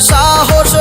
সাহস